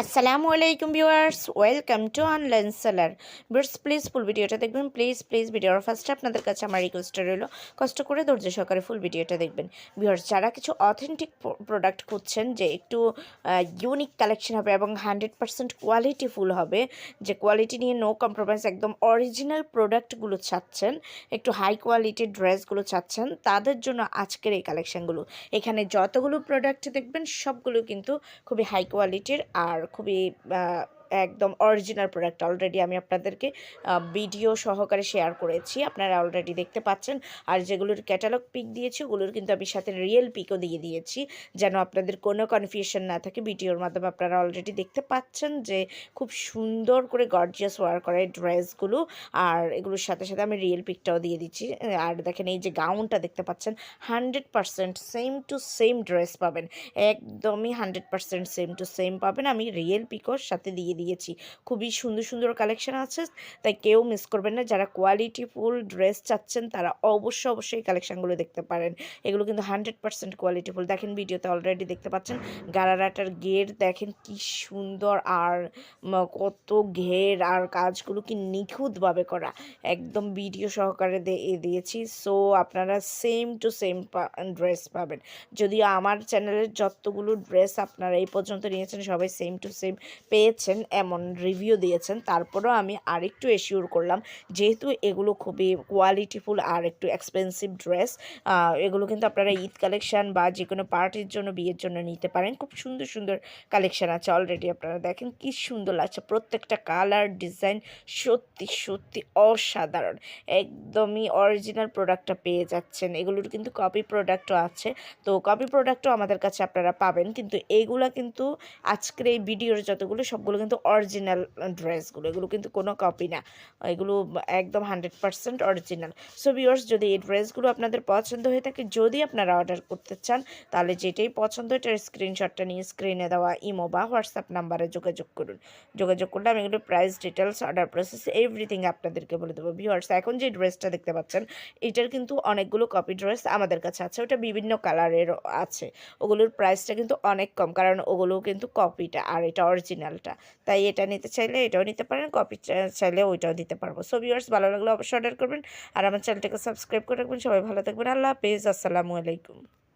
আসসালামু আলাইকুম viewers welcome to online seller viewers please full ভিডিওটা দেখবেন। প্লিজ প্লিজ ভিডিওর ফার্স্টে আপনাদের কাছে আমার রিকোয়েস্টটা রইল, কষ্ট করে ধৈর্য সহকারে ফুল ভিডিওটা দেখবেন। ভিউয়ার্স যারা কিছু অথেন্টিক প্রোডাক্ট খুঁজছেন, যে একটু ইউনিক কালেকশন হবে এবং হান্ড্রেড পার্সেন্ট কোয়ালিটি ফুল হবে, যে কোয়ালিটি নিয়ে নো কম্প্রোমাইজ একদম অরিজিনাল প্রোডাক্টগুলো চাচ্ছেন, একটু হাই কোয়ালিটির ড্রেসগুলো চাচ্ছেন, তাদের জন্য আজকের এই কালেকশানগুলো এখানে যতগুলো প্রোডাক্ট দেখবেন, সবগুলো কিন্তু খুবই হাই কোয়ালিটির আর খুবই একদম অরিজিনাল প্রোডাক্ট অলরেডি আমি আপনাদেরকে ভিডিও সহকারে শেয়ার করেছি। আপনারা অলরেডি দেখতে পাচ্ছেন। আর যেগুলোর ক্যাটালগ পিক দিয়েছি, ওগুলোর কিন্তু আমি সাথে রিয়েল পিকও দিয়ে দিয়েছি। যেন আপনাদের কোনো কনফিউশন না থাকে। ভিডিওর মাধ্যমে আপনারা অলরেডি দেখতে পাচ্ছেন যে, খুব সুন্দর করে গর্জিয়াস ওয়ার করা ড্রেসগুলো আর এগুলোর সাথে সাথে আমি রিয়েল পিকটাও দিয়ে দিচ্ছি। আর দেখেন এই যে গাউনটা দেখতে পাচ্ছেন hundred percent same to same dress পাবেন। একদমই hundred percent same to same পাবেন। আমি রিয়েল পিকোর সাথে দিয়ে দিয়েছি। খুবই সুন্দর সুন্দর কালেকশন আছে, তাই কেউ মিস করবেন না। যারা কোয়ালিটি ফুল ড্রেস চাচ্ছেন, তারা অবশ্যই অবশ্যই কালেকশানগুলো দেখতে পারেন। এগুলো কিন্তু হান্ড্রেড পার্সেন্ট কোয়ালিটি ফুল। দেখেন ভিডিওতে অলরেডি দেখতে পাচ্ছেন, গারারাটার গের দেখেন কি সুন্দর আর কত ঘের আর কাজগুলো কি নিখুঁতভাবে করা। একদম ভিডিও সহকারে দিয়েছি। সো আপনারা সেম টু সেম ড্রেস পাবেন। যদিও আমার চ্যানেলের যতগুলো ড্রেস আপনারা এই পর্যন্ত নিয়েছেন, সবাই সেম টু সেম পেয়েছেন। এমন রিভিউ দিয়েছেন, তারপরেও আমি আরেকটু এশিওর করলাম, যেহেতু এগুলো খুবই কোয়ালিটিফুল আর একটু এক্সপেন্সিভ ড্রেস এগুলো কিন্তু আপনারা ঈদ কালেকশান বা যে কোনো পার্টির জন্য বিয়ের জন্য নিতে পারেন। খুব সুন্দর সুন্দর কালেকশন আছে অলরেডি আপনারা দেখেন, কি সুন্দর লাগছে। প্রত্যেকটা কালার ডিজাইন সত্যি সত্যি অসাধারণ। একদমই অরিজিনাল প্রোডাক্টটা পেয়ে যাচ্ছেন। এগুলোর কিন্তু কপি প্রোডাক্টও আছে। তো কপি প্রোডাক্টও আমাদের কাছে আপনারা পাবেন। কিন্তু এইগুলা কিন্তু আজকের এই ভিডিওর যতগুলো, সবগুলো কিন্তু অরিজিনাল ড্রেসগুলো এগুলো কিন্তু কোনো কপি না। এগুলো একদম hundred percent original so viewers যদি এই ড্রেসগুলো আপনাদের পছন্দ হয়ে থাকে, যদি আপনারা অর্ডার করতে চান, তাহলে যেটাই পছন্দ এটার স্ক্রিনশটটা নিয়ে স্ক্রিনে দেওয়া ইমো বা হোয়াটসঅ্যাপ নাম্বারে যোগাযোগ করুন। যোগাযোগ করলে আমি এগুলো price details order process everything আপনাদেরকে বলে দেবো। ভিউয়ার্স এখন যে ড্রেসটা দেখতে পাচ্ছেন, এটার কিন্তু অনেকগুলো কপি ড্রেস আমাদের কাছে আছে। ওটা বিভিন্ন কালারের আছে। ওগুলোর প্রাইসটা কিন্তু অনেক কম, কারণ ওগুলো কিন্তু কপিটা আর এটা অরিজিনালটা তাই এটা নিতে চাইলে এটাও নিতে পারেন কপি চাইলে ওইটাও দিতে পারব। সো ভিউয়ার্স ভালো লাগলে অবশ্যই অর্ডার করবেন। আর আমার চ্যানেলটাকে সাবস্ক্রাইব করে রাখবেন। সবাই ভালো থাকবেন। আল্লাহ হাফেজ। আসসালামু আলাইকুম।